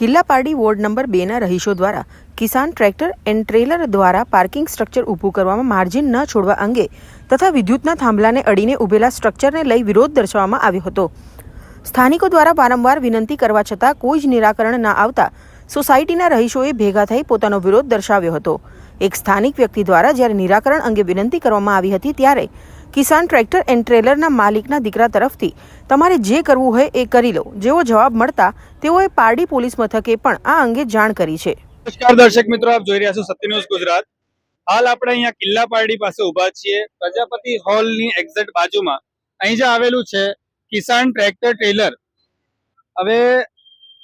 કિલ્લાપારડી ward number બેના રહીશો દ્વારા કિસાન ટ્રેક્ટર એન્ડ ટ્રેલર દ્વારા પાર્કિંગ સ્ટ્રક્ચર ઊભું કરવામાં માર્જિન ન છોડવા અંગે તથા વિદ્યુતના થાંભલાને અડીને ઊભેલા સ્ટ્રક્ચરને લઈ વિરોધ દર્શાવવામાં આવ્યો હતો. સ્થાનિકો દ્વારા વારંવાર વિનંતી કરવા છતાં કોઈ જ નિરાકરણ ન આવતા સોસાયટીના રહીશોએ ભેગા થઈ પોતાનો વિરોધ દર્શાવ્યો હતો. એક સ્થાનિક વ્યક્તિ દ્વારા જ્યારે નિરાકરણ અંગે વિનંતી કરવામાં આવી હતી ત્યારે કિસાન ટ્રેક્ટર એન્ડ ટ્રેલરના માલિકના દીકરા તરફથી તમારે જે કરવું હોય એ કરી લો. જેવો જવાબ મળતા તેઓએ પારડી પોલીસ મથકે પણ આ અંગે જાણ કરી છે. નમસ્કાર દર્શક મિત્રો, આપ જોઈ રહ્યા છો સત્ય ન્યૂઝ ગુજરાત. હાલ આપણે અહીંયા કિલ્લા પારડી પાસે ઊભા છીએ. પ્રજાપતિ હોલની એક્ઝેક્ટ બાજુમાં. અહીં જે આવેલું છે કિસાન ટ્રેક્ટર ટ્રેલર. હવે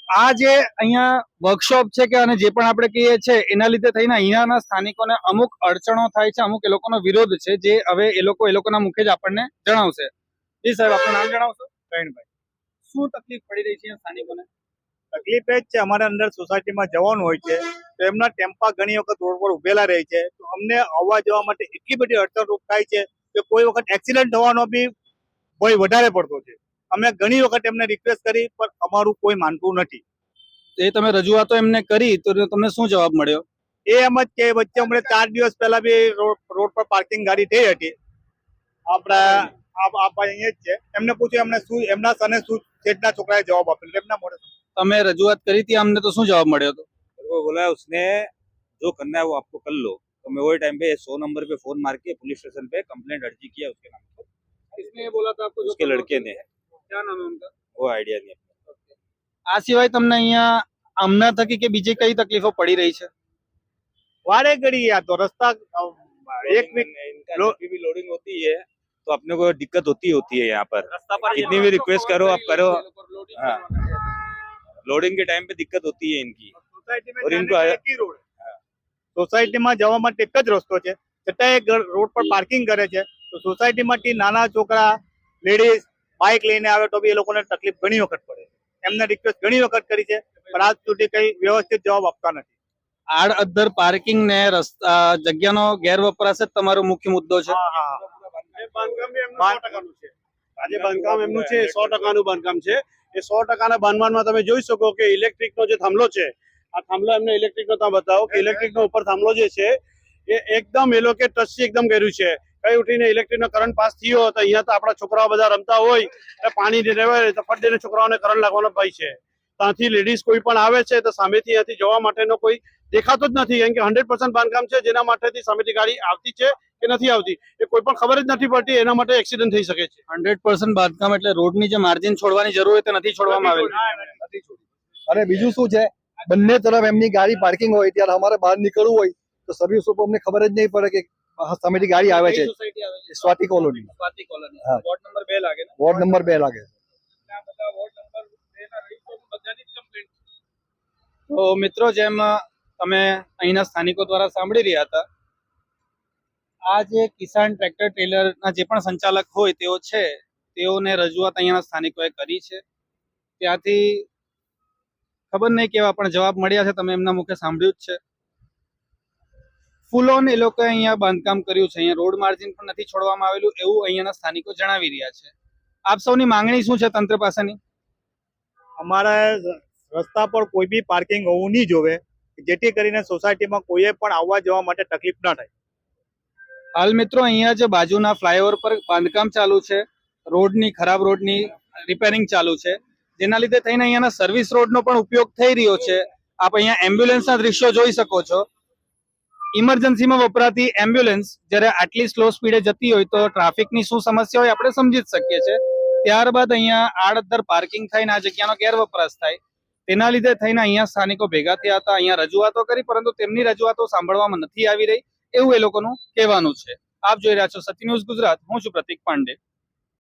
આ જે અહીંયા વર્કશોપ છે કે અને જે પણ આપણે કહીએ છીએ એના લીધે થઈને અહીંયાના સ્થાનિકોને અમુક અડચણો થાય છે અમુક એ લોકોનો વિરોધ છે જે હવે એ લોકો એ લોકોના મુખે જ આપણને જણાવશે. જી સાહેબ આપનું નામ જણાવશો? પ્રવીણભાઈ. શું તકલીફ પડી રહી છે સ્થાનિકોને? તકલીફ એ જ છે અમારે અંદર સોસાયટીમાં જવાનું હોય છે તો એમના ટેમ્પા ઘણી વખત રોડ પર ઉભેલા રહે છે તો અમને આવવા જવા માટે એટલી બધી અડચણરૂપ થાય છે કે કોઈ વખત એક્સિડન્ટ થવાનો બી ભય વધારે પડતો છે. અમે ઘણી વખત એમને રિક્વેસ્ટ કરી પણ અમારું કોઈ માનતું નથી એ તમે રજૂઆતો એમને કરી તો તમને શું જવાબ મળ્યો એ એમ જ કે વચ્ચે હમણે ચાર દિવસ પહેલા બી રોડ રોડ પર પાર્કિંગ ગાડી થઈ હતી આપણા આપ આપ અહીંયા જ છે એમને પૂછ્યું એમને શું એમના સને શું શેઠના છોકરાએ જવાબ આપ્યો એમના મોઢે તમે રજૂઆત કરી હતી અમને તો શું જવાબ મળ્યો હતો वो बोला है उसने जो करना है वो आपको कर लो तो मैं वही टाइम पे सौ नंबर पे फोन मार के पुलिस स्टेशन पे कंप्लेंट अर्जी किया उसके नाम पर किसने ये बोला था आपको जो उसके करना लड़के था? ने है क्या नाम है उनका वो आइडिया नहीं આ સિવાય તમને અહીંયા આમના થકી કે બીજી કઈ તકલીફો પડી રહી છે वाड़े गड़ी या तो रास्ता एक भी इनका लो- जितनी भी लोडिंग होती है तो अपने को दिक्कत होती होती है यहाँ पर रास्ता पर ये कितनी भी रिक्वेस्ट करो आप करो हाँ। लोडिंग के टाइम पे दिक्कत होती है इनकी સોસાયટીમાં और इनको जाने का आया- एक ही रोड है। સોસાયટીમાં જવા માટે એક જ રસ્તો છે છતાં એ ગ- રોડ પર પાર્કિંગ કરે છે તો સોસાયટીમાંથી નાના છોકરા લેડીઝ બાઇક લઈને આવે તો બી એ લોકોને તકલીફ ઘણી વખત પડે. એમને રિક્વેસ્ટ ઘણી વખત કરી છે પણ આજ સુધી કઈ વ્યવસ્થિત જવાબ આપતા નથી. આડઅદ્ધર પાર્કિંગ ને રસ્તા જગ્યાનો ગેરવપરાશ જ તમારો મુખ્ય મુદ્દો છે. હા હા. આજે બાંધકામ એમનું છે સો ટકાનું બાંધકામ છે. એ સો ટકાના બાંધકામમાં તમે જોઈ શકો કે ઇલેક્ટ્રિકનો જે થાંભલો છે આ થાંભલો એમને ઇલેક્ટ્રિકનો તમે બતાવો કે ઇલેક્ટ્રિકનો ઉપર થાંભલો જે છે એ એકદમ એ લોકો ટચથી એકદમ કર્યું છે. કઈ ઉઠીને ઇલેક્ટ્રિકનો કરંટ પાસ થયો તો અહીંયા તો આપણા છોકરાઓ બધા રમતા હોય એટલે પાણી રહેવાય તો ફટ દઈને છોકરાઓને કરંટ લાગવાનો ભય છે. ત્યાંથી લેડીઝ કોઈ પણ આવે છે તો સામેથી અહીંયાથી જવા માટેનો કોઈ દેખાતો જ નથી કેમ કે હંડ્રેડ બાંધકામ છે જેના માટેથી સામેથી ગાડી આવતી છે કે નથી આવતી એ કોઈ પણ ખબર જ નથી પડતી એના માટે એક્સિડન્ટ થઈ શકે છે. હંડ્રેડ પર્સન્ટ બાંધકામ એટલે રોડની જે માર્જિન છોડવાની જરૂર હોય તે નથી છોડવામાં આવે અને બીજું શું છે? બંને તરફ એમની ગાડી પાર્કિંગ હોય ત્યારે અમારે બહાર નીકળવું હોય તો સર્વિસ ઉપર અમને ખબર જ નહીં પડે કે સામેથી ગાડી આવે છે. Swati colony Swati colony ward number બે લાગે ને? Ward number. તો મિત્રો જેમ તમે અહીંના સ્થાનિકો દ્વારા સાંભળી રહ્યા હતા આ જે કિસાન ટ્રેક્ટર ટ્રેલરના જે પણ સંચાલક હોય તેઓ છે તેઓને રજૂઆત અહીંયાના સ્થાનિકોએ કરી છે. ત્યાંથી ખબર નહીં કેવા પણ જવાબ મળ્યા છે તમે એમના મુખે સાંભળ્યું જ છે. ફૂલ ઓન એ લોકોએ અહીંયા બાંધકામ કર્યું છે. અહીંયા રોડ માર્જિન પણ નથી છોડવામાં આવેલું એવું અહીંયાના સ્થાનિકો જણાવી રહ્યા છે. આપ સૌની માંગણી શું છે તંત્ર પાસેની? અમારા રસ્તા પર કોઈ બી પાર્કિંગ હોવું નહીં જોવે જેથી કરીને સોસાયટીમાં કોઈએ પણ આવવા જવા માટે તકલીફ ના થાય. હાલ મિત્રો અહીંયા જે બાજુના ફ્લાયઓવર પર બાંધકામ ચાલુ છે. રોડની ખરાબ રોડની રિપેરિંગ ચાલુ છે. જેના લીધે થઈને અહીંયાના સર્વિસ રોડનો પણ ઉપયોગ થઈ રહ્યો છે. આપ અહીંયા એમ્બ્યુલન્સના દ્રશ્યો જોઈ શકો છો. ઇમરજન્સીમાં વપરાતી એમ્બ્યુલન્સ જ્યારે આટલી સ્લો સ્પીડે જતી હોય તો ટ્રાફિકની શું સમસ્યા હોય આપણે સમજી જ શકીએ છીએ. ત્યારબાદ અહીંયા આડઅદ્ધર પાર્કિંગ થઈને આ જગ્યાનો ગેરવપરાશ થાય. તેના લીધે થઈને અહીંયા સ્થાનિકો ભેગા થયા હતા, અહીંયા રજૂઆતો કરી, પરંતુ તેમની રજૂઆતો સાંભળવામાં નથી આવી રહી એવું એ લોકોનું કહેવાનું છે. આપ જોઈ રહ્યા છો સતી ન્યૂઝ ગુજરાત, હું છું પ્રતિક પાંડે.